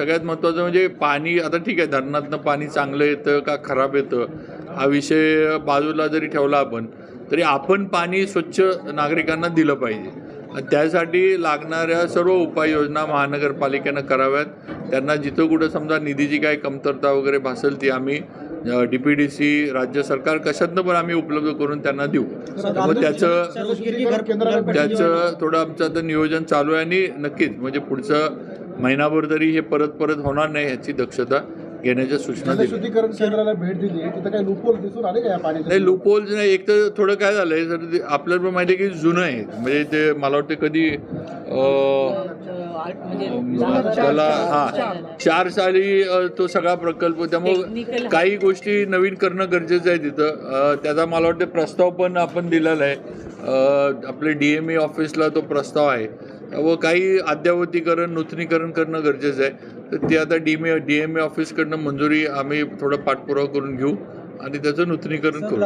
सगळ्यात महत्त्वाचं म्हणजे पाणी आता ठीक आहे धरणातनं पाणी चांगलं येतं का खराब येतं? हा विषय बाजूला जरी ठेवला आपण तरी आपण पाणी स्वच्छ नागरिकांना दिलं पाहिजे. आणि त्यासाठी लागणाऱ्या सर्व उपाययोजना महानगरपालिकेनं कराव्यात. त्यांना जिथं कुठं समजा निधीची काही कमतरता वगैरे भासेल ती आम्ही डी पी डी सी राज्य सरकार कशातनं पण आम्ही उपलब्ध करून त्यांना देऊ. मग त्याचं त्याचं थोडं आमचं आता नियोजन चालू आहे आणि नक्कीच म्हणजे पुढचं महिनाभर तरी हे परत परत होणार नाही ह्याची दक्षता घेण्याच्या सूचना केंद्राला भेट दिली. तिथं काही लूपहोल दिसून आले का नाही नाही. एक तर थोडं काय झालंय सर ते आपल्याला पण माहिती आहे की जुनं आहे. म्हणजे ते मला वाटतं कधी अं, त्याला हा चार साली तो सगळा प्रकल्प त्यामुळं काही गोष्टी नवीन करणं गरजेचं आहे तिथं. त्याचा मला वाटतं प्रस्ताव पण आपण दिलेला आहे. आपले डी एम ए ऑफिसला तो प्रस्ताव आहे. व काही अद्यावतीकरण नूतनीकरण करणं गरजेचं आहे. तर ते आता D M A D M A ऑफिसकडनं मंजुरी आम्ही थोडं पाठपुरावा करून घेऊ आणि त्याचं नूतनीकरण करू.